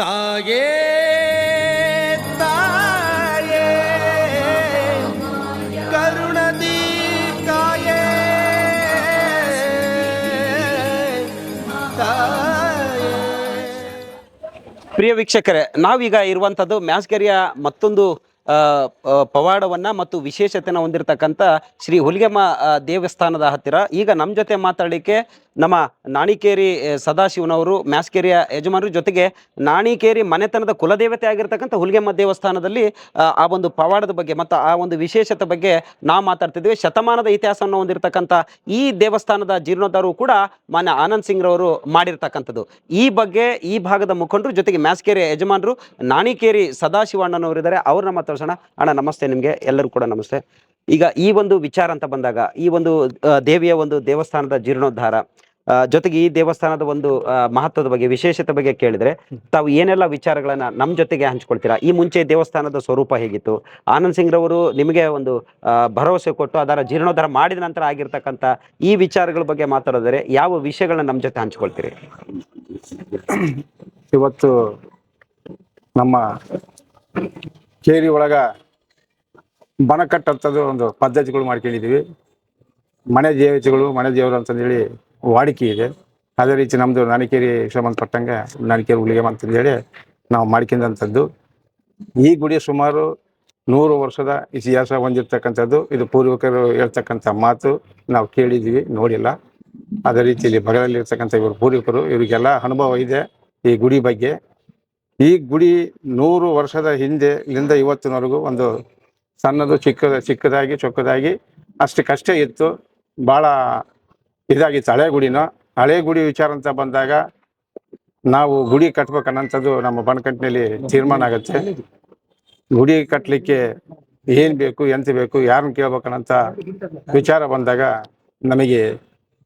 ಮಾಯೇ ತಾಯೇ ಕರುಣದಿ ಕಾಯೇ ತಾಯೇ. ಪ್ರಿಯ ವೀಕ್ಷಕರೇ ನಾವೀಗ ಇರುವಂಥದ್ದು ಮ್ಯಾಸ್ಕೆರಿಯ ಮತ್ತೊಂದು ಪವಾಡವನ್ನ ಮತ್ತು ವಿಶೇಷತೆನ ಹೊಂದಿರತಕ್ಕಂಥ ಶ್ರೀ ಹುಲಿಗೆಮ್ಮ ದೇವಸ್ಥಾನದ ಹತ್ತಿರ. ಈಗ ನಮ್ಮ ಜೊತೆ ಮಾತಾಡಲಿಕ್ಕೆ ನಮ್ಮ ನಾಣಿಕೇರಿ ಸದಾಶಿವನವರು ಮ್ಯಾಸ್ಕೇರಿಯ ಯಜಮಾನರು ಜೊತೆಗೆ ನಾಣಿಕೇರಿ ಮನೆತನದ ಕುಲದೇವತೆ ಆಗಿರ್ತಕ್ಕಂಥ ಹುಲಿಗೆಮ್ಮ ದೇವಸ್ಥಾನದಲ್ಲಿ ಆ, ಒಂದು ಪವಾಡದ ಬಗ್ಗೆ ಮತ್ತು ಆ ಒಂದು ವಿಶೇಷತೆ ಬಗ್ಗೆ ನಾವು ಮಾತಾಡ್ತಿದ್ವಿ. ಶತಮಾನದ ಇತಿಹಾಸವನ್ನು ಹೊಂದಿರತಕ್ಕಂಥ ಈ ದೇವಸ್ಥಾನದ ಜೀರ್ಣೋದ್ಧಾರವು ಕೂಡ ಮಾನ್ಯ ಆನಂದ್ ಸಿಂಗ್ ರವರು ಮಾಡಿರ್ತಕ್ಕಂಥದ್ದು. ಈ ಬಗ್ಗೆ ಈ ಭಾಗದ ಮುಖಂಡರು ಜೊತೆಗೆ ಮ್ಯಾಸ್ಕೇರಿಯ ಯಜಮಾನರು ನಾಣಿಕೇರಿ ಸದಾಶಿವಣ್ಣನವರಿದ್ದಾರೆ ಅವ್ರನ್ನ ಇದ್ದಾರೆ ಅವ್ರನ್ನ ಅಣ್ಣ, ನಮಸ್ತೆ ನಿಮಗೆ. ಎಲ್ಲರೂ ಕೂಡ ನಮಸ್ತೆ. ಈಗ ಈ ಒಂದು ವಿಚಾರ ಅಂತ ಬಂದಾಗ, ಈ ಒಂದು ದೇವಿಯ ಒಂದು ದೇವಸ್ಥಾನದ ಜೀರ್ಣೋದ್ಧಾರ ಜೊತೆಗೆ ಈ ದೇವಸ್ಥಾನದ ಒಂದು ಮಹತ್ವದ ಬಗ್ಗೆ, ವಿಶೇಷತೆ ಬಗ್ಗೆ ಕೇಳಿದ್ರೆ, ತಾವು ಏನೆಲ್ಲ ವಿಚಾರಗಳನ್ನ ನಮ್ಮ ಜೊತೆಗೆ ಹಂಚ್ಕೊಳ್ತೀರಾ? ಈ ಮುಂಚೆ ದೇವಸ್ಥಾನದ ಸ್ವರೂಪ ಹೇಗಿತ್ತು? ಆನಂದ್ ಸಿಂಗ್ ರವರು ನಿಮಗೆ ಒಂದು ಭರವಸೆ ಕೊಟ್ಟು ಅದರ ಜೀರ್ಣೋದ್ಧಾರ ಮಾಡಿದ ನಂತರ ಆಗಿರ್ತಕ್ಕಂಥ ಈ ವಿಚಾರಗಳ ಬಗ್ಗೆ ಮಾತಾಡೋದ್ರೆ ಯಾವ ವಿಷಯಗಳನ್ನ ನಮ್ಮ ಜೊತೆ ಹಂಚ್ಕೊಳ್ತೀರಿ? ಇವತ್ತು ನಮ್ಮ ಕೇರಿ ಒಳಗ ಬನ ಕಟ್ಟಂಥದ್ದು ಒಂದು ಪದ್ಧತಿಗಳು ಮಾಡ್ಕೊಂಡಿದೀವಿ ಮನೆ ದೇವತೆಗಳು, ಮನೆ ದೇವರು ಅಂತಂದೇಳಿ ವಾಡಿಕೆ ಇದೆ. ಅದೇ ರೀತಿ ನಮ್ದು ನಾನಿಕೇರಿ ಸಂಬಂಧಪಟ್ಟಂಗೆ ನಾನಿಕೇರಿ ಅಂತ ಅಂತಂದೇಳಿ ನಾವು ಮಾಡ್ಕೊಂಡಂಥದ್ದು. ಈ ಗುಡಿ ಸುಮಾರು ನೂರು ವರ್ಷದ ಇತಿಹಾಸ ಹೊಂದಿರ್ತಕ್ಕಂಥದ್ದು. ಇದು ಪೂರ್ವಿಕರು ಹೇಳ್ತಕ್ಕಂಥ ಮಾತು ನಾವು ಕೇಳಿದ್ದೀವಿ, ನೋಡಿಲ್ಲ. ಅದೇ ರೀತಿಯಲ್ಲಿ ಬಗಲಲ್ಲಿ ಇರ್ತಕ್ಕಂಥ ಇವರು ಪೂರ್ವಿಕರು, ಇವರಿಗೆಲ್ಲ ಅನುಭವ ಇದೆ ಈ ಗುಡಿ ಬಗ್ಗೆ. ಈ ಗುಡಿ ನೂರು ವರ್ಷದ ಹಿಂದೆ ಇಲ್ಲಿಂದ ಇವತ್ತಿನವರೆಗೂ ಒಂದು ಸಣ್ಣದು, ಚಿಕ್ಕದ, ಚಿಕ್ಕದಾಗಿ, ಚೊಕ್ಕದಾಗಿ ಅಷ್ಟಕ್ಕಷ್ಟೇ ಇತ್ತು. ಭಾಳ ಇದಾಗಿತ್ತು ಹಳೆ ಗುಡಿನ, ಹಳೆ ಗುಡಿ ವಿಚಾರ ಅಂತ ಬಂದಾಗ ನಾವು ಗುಡಿ ಕಟ್ಬೇಕನ್ನಂಥದ್ದು ನಮ್ಮ ಬಣಕಟ್ಟಿನಲ್ಲಿ ತೀರ್ಮಾನ ಆಗುತ್ತೆ. ಗುಡಿ ಕಟ್ಟಲಿಕ್ಕೆ ಏನ್ ಬೇಕು, ಎಂತ ಬೇಕು, ಯಾರನ್ನ ಕೇಳ್ಬೇಕನ್ನಂತ ವಿಚಾರ ಬಂದಾಗ ನಮಗೆ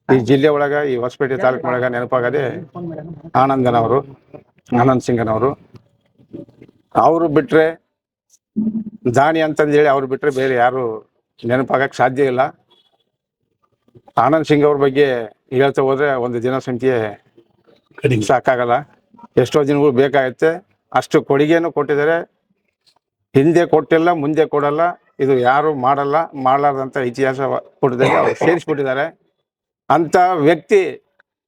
ಈ ಜಿಲ್ಲೆ ಒಳಗ, ಈ ಹೊಸಪೇಟೆ ತಾಲೂಕಿನೊಳಗೆ ನೆನಪಾಗದೆ ಆನಂದನವರು ಆನಂದ್ ಸಿಂಗನವರು. ಅವರು ಬಿಟ್ರೆ ದಾನಿ ಅಂತಂದೇಳಿ ಅವ್ರು ಬಿಟ್ರೆ ಬೇರೆ ಯಾರು ನೆನಪಾಗಕ್ ಸಾಧ್ಯ ಇಲ್ಲ. ಆನಂದ್ ಸಿಂಗ್ ಅವ್ರ ಬಗ್ಗೆ ಹೇಳ್ತಾ ಹೋದ್ರೆ ಒಂದು ದಿನ ಸಂಖ್ಯೆ ಸಾಕಾಗಲ್ಲ. ಎಷ್ಟೋ ದಿನಗಳು ಬೇಕಾಗತ್ತೆ. ಅಷ್ಟು ಕೊಡುಗೆಯನ್ನು ಕೊಟ್ಟಿದ್ದಾರೆ. ಹಿಂದೆ ಕೊಟ್ಟಿಲ್ಲ ಮುಂದೆ ಕೊಡಲ್ಲ. ಇದು ಯಾರು ಮಾಡಲ್ಲ ಮಾಡಲಾರದಂತ ಇತಿಹಾಸ ಕೊಟ್ಟಿದ್ದಾರೆ ಅವ್ರು ಸೇರಿಸ್ಬಿಟ್ಟಿದ್ದಾರೆ. ಅಂತ ವ್ಯಕ್ತಿ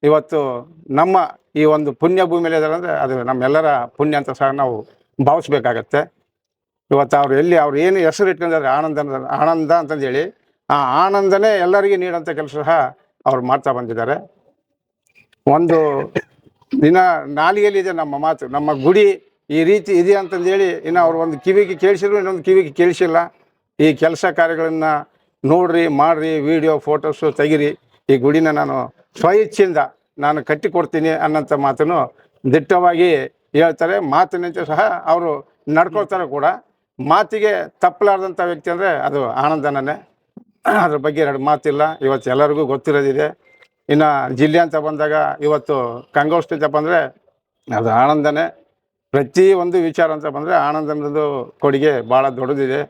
ಇವತ್ತು ನಮ್ಮ ಈ ಒಂದು ಪುಣ್ಯ ಭೂಮಿಯಲ್ಲಿ ಇದ್ದಾರೆ ಅಂದ್ರೆ ಅದು ನಮ್ಮೆಲ್ಲರ ಪುಣ್ಯ ಅಂತ ಸಹ ನಾವು ಭಾವಿಸ್ಬೇಕಾಗತ್ತೆ. ಇವತ್ತು ಅವ್ರು ಎಲ್ಲಿ ಅವ್ರು ಏನು ಹೆಸರು ಇಟ್ಕೊಂಡಿದ್ದಾರೆ ಆನಂದ ಆನಂದ ಅಂತಂದೇಳಿ ಆ ಆನಂದನೇ ಎಲ್ಲರಿಗೆ ನೀಡೋಂಥ ಕೆಲಸ ಸಹ ಅವ್ರು ಮಾಡ್ತಾ ಬಂದಿದ್ದಾರೆ. ಒಂದು ದಿನ ನಾಲಿಗೆಯಲ್ಲಿ ಇದೆ ನಮ್ಮ ಮಾತು, ನಮ್ಮ ಗುಡಿ ಈ ರೀತಿ ಇದೆ ಅಂತಂದೇಳಿ ಇನ್ನು ಅವ್ರು ಒಂದು ಕಿವಿಗೆ ಕೇಳಿಸಿದ್ರು, ಇನ್ನೊಂದು ಕಿವಿಗೆ ಕೇಳಿಸಿಲ್ಲ. ಈ ಕೆಲಸ ಕಾರ್ಯಗಳನ್ನು ನೋಡ್ರಿ, ಮಾಡ್ರಿ, ವಿಡಿಯೋ, ಫೋಟೋಸು ತೆಗಿರಿ, ಈ ಗುಡಿನ ನಾನು ಸ್ವಇಚ್ಛೆಯಿಂದ ನಾನು ಕಟ್ಟಿಕೊಡ್ತೀನಿ ಅನ್ನೋಂಥ ಮಾತನ್ನು ದಿಟ್ಟವಾಗಿ ಹೇಳ್ತಾರೆ. ಮಾತಿನಂತೆ ಸಹ ಅವರು ನಡ್ಕೊಳ್ತಾರೆ ಕೂಡ. ಮಾತಿಗೆ ತಪ್ಪಲಾರ್ದಂಥ ವ್ಯಕ್ತಿ ಅಂದರೆ ಅದು ಆನಂದನೇ ಅದ್ರ ಬಗ್ಗೆ ಎರಡು ಮಾತಿಲ್ಲ. ಇವತ್ತು ಎಲ್ಲರಿಗೂ ಗೊತ್ತಿರೋದಿದೆ. ಇನ್ನು ಜಿಲ್ಲೆ ಅಂತ ಬಂದಾಗ ಇವತ್ತು ಕಂಗೋಷ್ಠಿ ಅಂತ ಬಂದರೆ ಅದು ಆನಂದನೇ. ಪ್ರತಿ ಒಂದು ವಿಚಾರ ಅಂತ ಬಂದರೆ ಆನಂದನದು ಕೊಡುಗೆ ಭಾಳ ದೊಡ್ಡದಿದೆ.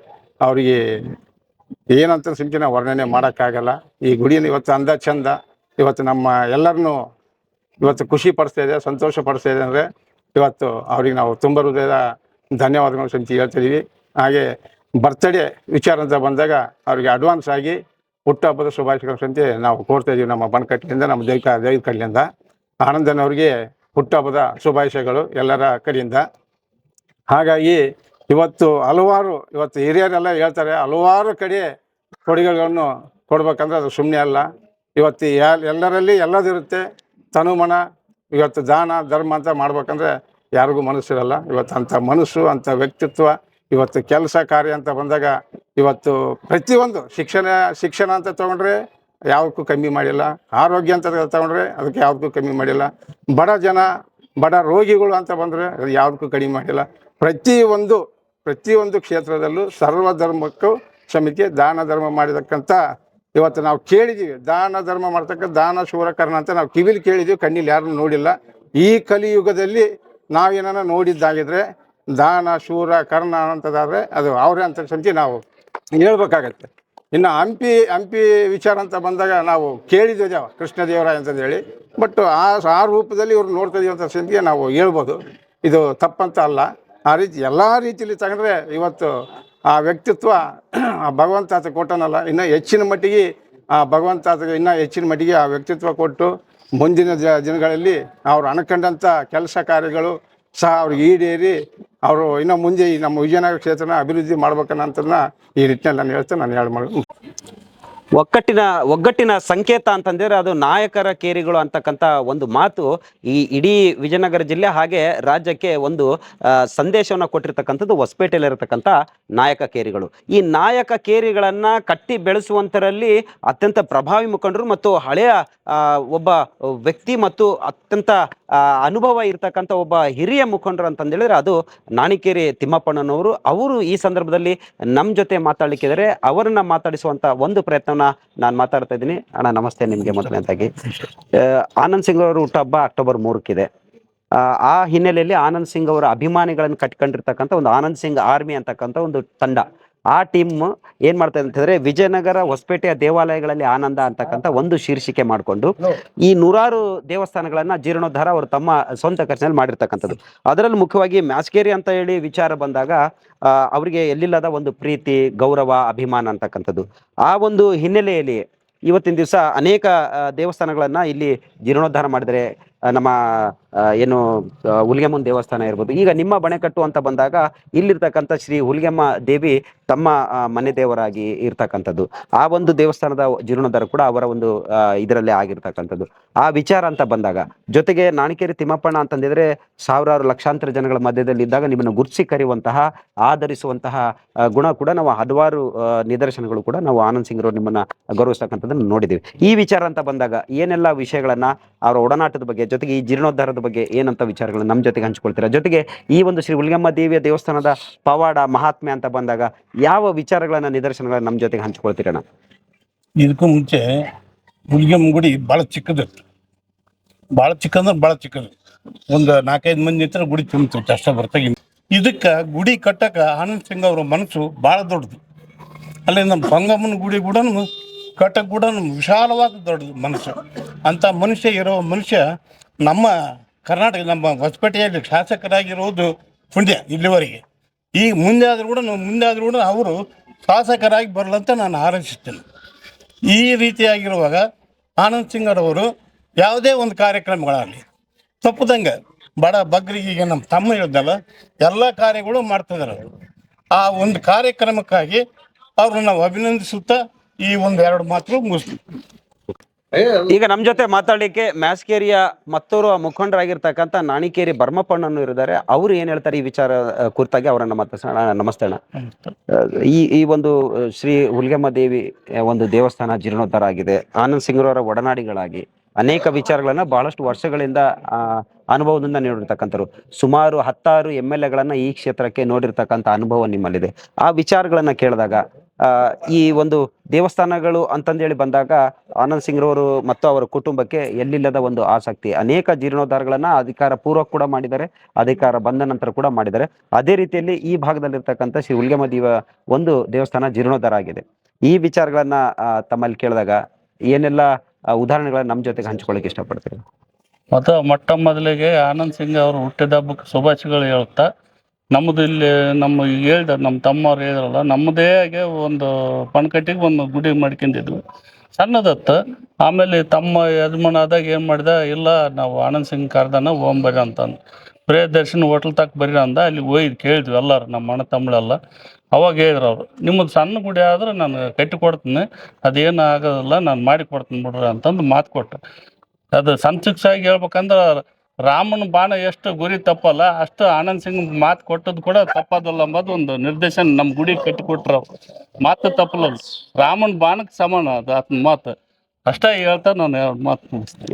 ಅವರಿಗೆ ಏನಂತ ಸಿಂಚನ ವರ್ಣನೆ ಮಾಡೋಕ್ಕಾಗಲ್ಲ. ಈ ಗುಡಿನ ಇವತ್ತು ಅಂದ ಚಂದ. ಇವತ್ತು ನಮ್ಮ ಎಲ್ಲರನ್ನೂ ಇವತ್ತು ಖುಷಿ ಪಡಿಸ್ತಾ ಇದೆ, ಸಂತೋಷ ಪಡಿಸ್ತಾ ಇದೆ ಅಂದರೆ ಇವತ್ತು ಅವ್ರಿಗೆ ನಾವು ತುಂಬ ಹೃದಯದ ಧನ್ಯವಾದಗಳು ಸಂತಿ ಹೇಳ್ತಿದ್ದೀವಿ ಹಾಗೆ ಬರ್ತ್ಡೇ ವಿಚಾರ ಅಂತ ಬಂದಾಗ ಅವ್ರಿಗೆ ಅಡ್ವಾನ್ಸ್ ಆಗಿ ಹುಟ್ಟುಹಬ್ಬದ ಶುಭಾಶಯಗಳ ಸಂತೆ ನಾವು ಕೋರ್ತಾ ಇದ್ದೀವಿ ನಮ್ಮ ಬಣಕಟ್ಟಿಯಿಂದ, ನಮ್ಮ ದೈವಿಕ ದೈವಿಕ ಕಡೆಯಿಂದ. ಆನಂದನವರಿಗೆ ಹುಟ್ಟುಹಬ್ಬದ ಶುಭಾಶಯಗಳು ಎಲ್ಲರ ಕಡೆಯಿಂದ. ಹಾಗಾಗಿ ಇವತ್ತು ಹಲವಾರು, ಇವತ್ತು ಹಿರಿಯರೆಲ್ಲ ಹೇಳ್ತಾರೆ, ಹಲವಾರು ಕಡೆ ಕೊಡುಗೆಗಳನ್ನು ಕೊಡ್ಬೇಕಂದ್ರೆ ಅದು ಸುಮ್ಮನೆ ಅಲ್ಲ. ಇವತ್ತು ಎಲ್ಲರಲ್ಲಿ ಎಲ್ಲದಿರುತ್ತೆ ತನುಮನ, ಇವತ್ತು ದಾನ, ಧರ್ಮ ಅಂತ ಮಾಡ್ಬೇಕಂದ್ರೆ ಯಾರಿಗೂ ಮನಸ್ಸಿರಲ್ಲ. ಇವತ್ತು ಅಂಥ ಮನಸ್ಸು, ಅಂಥ ವ್ಯಕ್ತಿತ್ವ, ಇವತ್ತು ಕೆಲಸ ಕಾರ್ಯ ಅಂತ ಬಂದಾಗ ಇವತ್ತು ಪ್ರತಿಯೊಂದು ಶಿಕ್ಷಣ ಶಿಕ್ಷಣ ಅಂತ ತಗೊಂಡ್ರೆ ಯಾವುದಕ್ಕೂ ಕಮ್ಮಿ ಮಾಡಿಲ್ಲ. ಆರೋಗ್ಯ ಅಂತ ತಗೊಂಡ್ರೆ ಅದಕ್ಕೆ ಯಾವುದಕ್ಕೂ ಕಮ್ಮಿ ಮಾಡಿಲ್ಲ. ಬಡ ಜನ, ಬಡ ರೋಗಿಗಳು ಅಂತ ಬಂದರೆ ಅದು ಯಾವುದಕ್ಕೂ ಕಡಿಮೆ ಮಾಡಿಲ್ಲ. ಪ್ರತಿಯೊಂದು ಪ್ರತಿಯೊಂದು ಕ್ಷೇತ್ರದಲ್ಲೂ ಸರ್ವಧರ್ಮಕ್ಕೂ ಸಮಿತಿ ದಾನ ಧರ್ಮ ಮಾಡಿದಕ್ಕಂಥ ಇವತ್ತು ನಾವು ಕೇಳಿದ್ದೀವಿ ದಾನ ಧರ್ಮ ಮಾಡ್ತಕ್ಕ ದಾನ ಶೂರಕರ್ಣ ಅಂತ ನಾವು ಕಿವಿಲಿ ಕೇಳಿದೀವಿ, ಕಣ್ಣಿಲಿ ಯಾರನ್ನು ನೋಡಿಲ್ಲ. ಈ ಕಲಿಯುಗದಲ್ಲಿ ನಾವೇನ ನೋಡಿದ್ದಾಗಿದ್ರೆ ದಾನ ಶೂರ ಕರ್ಣ ಅಂತದಾದ್ರೆ ಅದು ಅವರೇ ಅಂತ ಸಂತಿ ನಾವು ಹೇಳ್ಬೇಕಾಗತ್ತೆ. ಇನ್ನು ಹಂಪಿ ಹಂಪಿ ವಿಚಾರ ಅಂತ ಬಂದಾಗ ನಾವು ಕೇಳಿದ್ವಿ ಕೃಷ್ಣದೇವರಾಯ ಅಂತಂದೇಳಿ ಬಟ್ ಆ ಆ ರೂಪದಲ್ಲಿ ಇವ್ರು ನೋಡ್ತಾ ಇದೀವಿ ಅಂತ ಸಂತಿಗೆ ನಾವು ಹೇಳ್ಬೋದು. ಇದು ತಪ್ಪಂತ ಅಲ್ಲ. ಆ ರೀತಿ, ಎಲ್ಲ ರೀತಿಯಲ್ಲಿ ತಗೊಂಡ್ರೆ ಇವತ್ತು ಆ ವ್ಯಕ್ತಿತ್ವ ಆ ಭಗವಂತಾತ ಕೊಟ್ಟನಲ್ಲ, ಇನ್ನೂ ಹೆಚ್ಚಿನ ಮಟ್ಟಿಗೆ ಆ ಭಗವಂತ ಆತಗೆ ಇನ್ನೂ ಹೆಚ್ಚಿನ ಮಟ್ಟಿಗೆ ಆ ವ್ಯಕ್ತಿತ್ವ ಕೊಟ್ಟು ಮುಂದಿನ ಜ ದಿನಗಳಲ್ಲಿ ಅವ್ರು ಅನ್ಕೊಂಡಂಥ ಕೆಲಸ ಕಾರ್ಯಗಳು ಸಹ ಅವ್ರಿಗೆ ಈಡೇರಿ ಅವರು ಇನ್ನೂ ಮುಂದೆ ನಮ್ಮ ವಿಜಯನಗರ ಕ್ಷೇತ್ರನ ಅಭಿವೃದ್ಧಿ ಮಾಡ್ಬೇಕನ್ನೋಂಥದ್ದನ್ನ ಈ ನಿಟ್ಟಿನಲ್ಲಿ ನಾನು ಹೇಳ್ತೇನೆ. ನಾನು ಹೇಳಿ ಮಾಡಿ ಒಕ್ಕಟ್ಟಿನ ಒಗ್ಗಟ್ಟಿನ ಸಂಕೇತ ಅಂತಂದ್ರೆ ಅದು ನಾಯಕರ ಕೇರಿಗಳು ಅಂತಕ್ಕಂಥ ಒಂದು ಮಾತು ಈ ಇಡೀ ವಿಜಯನಗರ ಜಿಲ್ಲೆ ಹಾಗೆ ರಾಜ್ಯಕ್ಕೆ ಒಂದು ಸಂದೇಶವನ್ನು ಕೊಟ್ಟಿರ್ತಕ್ಕಂಥದ್ದು ಹೊಸಪೇಟೆಯಲ್ಲಿರತಕ್ಕಂಥ ನಾಯಕ ಕೇರಿಗಳು. ಈ ನಾಯಕ ಕೇರಿಗಳನ್ನು ಕಟ್ಟಿ ಬೆಳೆಸುವಂಥರಲ್ಲಿ ಅತ್ಯಂತ ಪ್ರಭಾವಿ ಮುಖಂಡರು ಮತ್ತು ಹಳೆಯ ಒಬ್ಬ ವ್ಯಕ್ತಿ ಮತ್ತು ಅತ್ಯಂತ ಅನುಭವ ಇರ್ತಕ್ಕಂಥ ಒಬ್ಬ ಹಿರಿಯ ಮುಖಂಡರು ಅಂತಂದೇಳಿದ್ರೆ ಅದು ನಾಣಿಕೇರಿ ತಿಮ್ಮಪ್ಪಣ್ಣನವರು. ಅವರು ಈ ಸಂದರ್ಭದಲ್ಲಿ ನಮ್ಮ ಜೊತೆ ಮಾತಾಡ್ಲಿಕ್ಕಿದ್ದಾರೆ. ಅವರನ್ನ ಮಾತಾಡಿಸುವಂತ ಒಂದು ಪ್ರಯತ್ನವನ್ನ ನಾನು ಮಾತಾಡ್ತಾ ಇದ್ದೀನಿ. ಅಣ್ಣ ನಮಸ್ತೆ. ನಿಮಗೆ ಮೊದಲನೇದಾಗಿ. ಆನಂದ್ ಸಿಂಗ್ ಅವರು ಹುಟ್ಟುಹಬ್ಬ ಅಕ್ಟೋಬರ್ ಮೂರಕ್ಕಿದೆ. ಆ ಹಿನ್ನೆಲೆಯಲ್ಲಿ ಆನಂದ್ ಸಿಂಗ್ ಅವರ ಅಭಿಮಾನಿಗಳನ್ನು ಕಟ್ಕೊಂಡಿರ್ತಕ್ಕಂಥ ಒಂದು ಆನಂದ್ ಸಿಂಗ್ ಆರ್ಮಿ ಅಂತಕ್ಕಂಥ ಒಂದು ತಂಡ. ಆ ಟೀಮ್ ಏನ್ ಮಾಡ್ತಾ ಅಂತಂದ್ರೆ ವಿಜಯನಗರ ಹೊಸಪೇಟೆಯ ದೇವಾಲಯಗಳಲ್ಲಿ ಆನಂದ ಅಂತಕ್ಕಂಥ ಒಂದು ಶೀರ್ಷಿಕೆ ಮಾಡಿಕೊಂಡು ಈ ನೂರಾರು ದೇವಸ್ಥಾನಗಳನ್ನ ಜೀರ್ಣೋದ್ಧಾರ ಅವರು ತಮ್ಮ ಸ್ವಂತ ಖರ್ಚಿನಲ್ಲಿ ಮಾಡಿರ್ತಕ್ಕಂಥದ್ದು. ಅದರಲ್ಲಿ ಮುಖ್ಯವಾಗಿ ಮ್ಯಾಸ್ಕೇರಿ ಅಂತ ಹೇಳಿ ವಿಚಾರ ಬಂದಾಗ ಅವರಿಗೆ ಎಲ್ಲಿಲ್ಲದ ಒಂದು ಪ್ರೀತಿ ಗೌರವ ಅಭಿಮಾನ ಅಂತಕ್ಕಂಥದ್ದು. ಆ ಒಂದು ಹಿನ್ನೆಲೆಯಲ್ಲಿ ಇವತ್ತಿನ ದಿವಸ ಅನೇಕ ದೇವಸ್ಥಾನಗಳನ್ನ ಇಲ್ಲಿ ಜೀರ್ಣೋದ್ಧಾರ ಮಾಡಿದರೆ ನಮ್ಮ ಏನು ಹುಲಿಗೆಮ್ಮನ ದೇವಸ್ಥಾನ ಇರ್ಬೋದು. ಈಗ ನಿಮ್ಮ ಬಣೆಕಟ್ಟು ಅಂತ ಬಂದಾಗ ಇಲ್ಲಿರ್ತಕ್ಕಂಥ ಶ್ರೀ ಹುಲಿಗೆಮ್ಮ ದೇವಿ ತಮ್ಮ ಮನೆ ದೇವರಾಗಿ ಇರ್ತಕ್ಕಂಥದ್ದು. ಆ ಒಂದು ದೇವಸ್ಥಾನದ ಜೀರ್ಣೋದ್ಧಾರ ಕೂಡ ಅವರ ಒಂದು ಇದರಲ್ಲೇ ಆಗಿರ್ತಕ್ಕಂಥದ್ದು. ಆ ವಿಚಾರ ಅಂತ ಬಂದಾಗ, ಜೊತೆಗೆ ನಾಣಿಕೇರಿ ತಿಮ್ಮಪ್ಪಣ್ಣ ಅಂತಂದಿದ್ರೆ ಸಾವಿರಾರು ಲಕ್ಷಾಂತರ ಜನಗಳ ಮಧ್ಯದಲ್ಲಿ ಇದ್ದಾಗ ನಿಮ್ಮನ್ನು ಗುರ್ಸಿ ಕರೆಯುವಂತಹ, ಆಧರಿಸುವಂತಹ ಗುಣ ಕೂಡ ನಾವು ಹಲವಾರು ನಿದರ್ಶನಗಳು ಕೂಡ ನಾವು ಆನಂದ್ ಸಿಂಗ್ ಅವರು ನಿಮ್ಮನ್ನ ಗೌರವಿಸ್ತಕ್ಕಂಥದ್ದನ್ನು ನೋಡಿದ್ದೀವಿ. ಈ ವಿಚಾರ ಅಂತ ಬಂದಾಗ ಏನೆಲ್ಲ ವಿಷಯಗಳನ್ನ ಅವರ ಒಡನಾಟದ ಬಗ್ಗೆ ಜೊತೆಗೆ ಈ ಜೀರ್ಣೋದ್ಧಾರದ ಬಗ್ಗೆ ಏನಂತ ವಿಚಾರಗಳನ್ನ ನಮ್ಮ ಜೊತೆಗೆ ಹಂಚ್ಕೊಳ್ತೀರಾ? ಜೊತೆಗೆ ಈ ಒಂದು ಶ್ರೀ ಹುಲಿಗಮ್ಮ ದೇವಿಯ ದೇವಸ್ಥಾನದ ಪವಾಡ ಮಹಾತ್ಮೆ ಅಂತ ಬಂದಾಗ ಯಾವ ವಿಚಾರಗಳನ್ನ, ನಿದರ್ಶನಗಳನ್ನ ನಮ್ಮ ಜೊತೆಗೆ ಹಂಚ್ಕೊಳ್ತೀರಣ್ಣ? ಇದಕ್ಕೂ ಮುಂಚೆ ಹುಲಿಗೆಮ್ಮ ಗುಡಿ ಬಹಳ ಚಿಕ್ಕದಿತ್ತು ಬಹಳ ಚಿಕ್ಕಂದ್ರೆ ಬಹಳ ಚಿಕ್ಕದು. ಒಂದು ನಾಲ್ಕೈದು ಮಂದಿ ನಿಂತರ ಗುಡಿ ತುಂಬಿತ್ತು ಅಷ್ಟೇ ಬರ್ತಾಗಿ ಇದಕ್ಕೆ ಗುಡಿ ಕಟ್ಟಕ ಆನಂದ್ ಸಿಂಗ್ ಅವರ ಮನಸ್ಸು ಭಾಳ ದೊಡ್ಡದು. ಅಲ್ಲಿ ನಮ್ಮ ಬಂಗಮ್ಮನ ಗುಡಿ ಕೂಡ ಕಟ್ಟಕ್ಕೆ ಕೂಡ ವಿಶಾಲವಾದ ದೊಡ್ಡದು ಮನುಷ್ಯ ಅಂಥ ಮನುಷ್ಯ ಇರೋ ಮನುಷ್ಯ ನಮ್ಮ ಕರ್ನಾಟಕ, ನಮ್ಮ ಹೊಸಪೇಟೆಯಲ್ಲಿ ಶಾಸಕರಾಗಿರೋದು ಪುಣ್ಯ ಇಲ್ಲಿವರೆಗೆ. ಈ ಮುಂದೆ ಆದರೂ ಕೂಡ ಮುಂದೆ ಆದರೂ ಕೂಡ ಅವರು ಶಾಸಕರಾಗಿ ಬರಲಂತ ನಾನು ಆರಂಭಿಸ್ತೇನೆ ಈ ರೀತಿಯಾಗಿರುವಾಗ ಆನಂದ್ ಸಿಂಗರವರು ಯಾವುದೇ ಒಂದು ಕಾರ್ಯಕ್ರಮಗಳಾಗಲಿ ತಪ್ಪದಂಗೆ ಬಡ ಬಗ್ರಿಗೆ ಈಗ ನಮ್ಮ ತಮ್ಮ ಇರೋದಲ್ಲ ಎಲ್ಲ ಕಾರ್ಯಗಳು ಮಾಡ್ತಿದ್ದಾರೆ ಆ ಒಂದು ಕಾರ್ಯಕ್ರಮಕ್ಕಾಗಿ ಅವ್ರನ್ನ ನಾವು ಅಭಿನಂದಿಸುತ್ತಾ ಈ ಒಂದು ಎರಡು ಮಾತು ಮುಗಿಸ್ತೀವಿ. ಈಗ ನಮ್ಮ ಜೊತೆ ಮಾತಾಡ್ಲಿಕ್ಕೆ ಮ್ಯಾಸ್ಕೇರಿಯ ಮತ್ತೋರು ಮುಖಂಡರಾಗಿರ್ತಕ್ಕಂಥ ನಾಣಿಕೇರಿ ಬರ್ಮಪ್ಪಣ್ಣನು ಇದ್ದಾರೆ ಅವರು ಏನ್ ಹೇಳ್ತಾರೆ ಈ ವಿಚಾರ ಕುರಿತಾಗಿ ಅವರನ್ನ ಅಣ್ಣ, ನಮಸ್ತೆ ಅಣ್ಣ. ಈ ಈ ಒಂದು ಶ್ರೀ ಹುಲ್ಗಮ್ಮ ದೇವಿ ಒಂದು ದೇವಸ್ಥಾನ ಜೀರ್ಣೋದ್ಧಾರ ಆಗಿದೆ. ಆನಂದ್ ಸಿಂಗ್ರವರ ಒಡನಾಡಿಗಳಾಗಿ ಅನೇಕ ವಿಚಾರಗಳನ್ನ ಬಹಳಷ್ಟು ವರ್ಷಗಳಿಂದ ಅನುಭವದಿಂದ ನೋಡಿರ್ತಕ್ಕಂಥವ್ರು. ಸುಮಾರು ಹತ್ತಾರು ಎಂ ಎಲ್ ಎಗಳನ್ನ ಈ ಕ್ಷೇತ್ರಕ್ಕೆ ನೋಡಿರ್ತಕ್ಕಂಥ ಅನುಭವ ನಿಮ್ಮಲ್ಲಿದೆ. ಆ ವಿಚಾರಗಳನ್ನ ಕೇಳಿದಾಗ ಈ ಒಂದು ದೇವಸ್ಥಾನಗಳು ಅಂತಂದೇಳಿ ಬಂದಾಗ ಆನಂದ್ ಸಿಂಗ್ರವರು ಮತ್ತು ಅವರ ಕುಟುಂಬಕ್ಕೆ ಎಲ್ಲಿಲ್ಲದ ಒಂದು ಆಸಕ್ತಿ. ಅನೇಕ ಜೀರ್ಣೋದ್ಧಾರಗಳನ್ನ ಅಧಿಕಾರ ಪೂರ್ವಕ ಕೂಡ ಮಾಡಿದ್ದಾರೆ, ಅಧಿಕಾರ ಬಂದ ನಂತರ ಕೂಡ ಮಾಡಿದ್ದಾರೆ. ಅದೇ ರೀತಿಯಲ್ಲಿ ಈ ಭಾಗದಲ್ಲಿರ್ತಕ್ಕಂಥ ಶ್ರೀ ಉಲ್ಗಮ ದೇವ ಒಂದು ದೇವಸ್ಥಾನ ಜೀರ್ಣೋದ್ಧಾರ ಆಗಿದೆ. ಈ ವಿಚಾರಗಳನ್ನ ತಮ್ಮಲ್ಲಿ ಕೇಳಿದಾಗ ಏನೆಲ್ಲ ಉದಾಹರಣೆಗಳನ್ನ ನಮ್ಮ ಜೊತೆಗೆ ಹಂಚ್ಕೊಳ್ಳಿಕ್ಕೆ ಇಷ್ಟಪಡ್ತೀರಿ? ಮತ್ತು ಮೊಟ್ಟ ಮೊದಲಿಗೆ ಆನಂದ್ ಸಿಂಗ್ ಅವರು ಹುಟ್ಟಿದ ಹಬ್ಬಕ್ಕೆ ಶುಭಾಶಯಗಳು ಹೇಳ್ತಾ ನಮ್ಮದು ಇಲ್ಲಿ, ನಮ್ಮ ಹೇಳ್ದ, ನಮ್ಮ ತಮ್ಮವ್ರು ಹೇಳಿದ್ರಲ್ಲ, ನಮ್ಮದೇ ಆಗಿ ಒಂದು ಪಣಕಟ್ಟಿಗೆ ಒಂದು ಗುಡಿ ಮಾಡ್ಕೊಂಡಿದ್ವಿ. ಸಣ್ಣದತ್ತ, ಆಮೇಲೆ ತಮ್ಮ ಯಜಮಾನ ಆದಾಗ ಏನು ಮಾಡಿದ, ಇಲ್ಲ, ನಾವು ಆನಂದ್ ಸಿಂಗ್ ಕರ್ದನ ಓಂ ಬರ್ರಿ ಅಂತಂದು. ಪ್ರಿಯದರ್ಶನ್ ಹೋಟ್ಲ್ ತಕ್ಕ ಬರ್ರಿ ಅಂದ ಅಲ್ಲಿ ಒಯ್ದು ಕೇಳಿದ್ವಿ ಎಲ್ಲರು, ನಮ್ಮ ಅಣ್ಣ ತಮ್ಮಳೆಲ್ಲ. ಅವಾಗ ಹೇಳಿದ್ರು ಅವರು, ನಿಮ್ಮದು ಸಣ್ಣ ಗುಡಿ ಆದ್ರೆ ನಾನು ಕಟ್ಟಿ ಕೊಡ್ತೀನಿ, ಅದೇನು ಆಗೋದಿಲ್ಲ, ನಾನು ಮಾಡಿ ಕೊಡ್ತೀನಿ ಬಿಡ್ರಿ ಅಂತಂದು ಮಾತು ಕೊಟ್ಟೆ ಅದು ಸಂಕ್ಷಿಪ್ತವಾಗಿ ಹೇಳ್ಬೇಕಂದ್ರೆ ರಾಮನ ಬಾಣ ಎಷ್ಟು ಗುರಿ ತಪ್ಪಲ್ಲ, ಅಷ್ಟು ಆನಂದ್ ಸಿಂಗ್ ಮಾತು ಕೊಟ್ಟದ್ದು ಕೂಡ ತಪ್ಪದಲ್ಲ ಅಂಬೋದು ಒಂದು ನಿರ್ದೇಶನ ನಮ್ಮ ಗುಡಿ ಕಟ್ಟಿ ಕೊಟ್ರು ಮಾತು ತಪ್ಪಲ್ಲ ರಾಮನ ಬಾಣಕ್ಕೆ ಸಮಾನ ಅದು ಆತನ ಮಾತು. ಅಷ್ಟೇ ಹೇಳ್ತಾ ನಾನು ಮಾತು ಮುಗಿಸ್ತೀನಿ.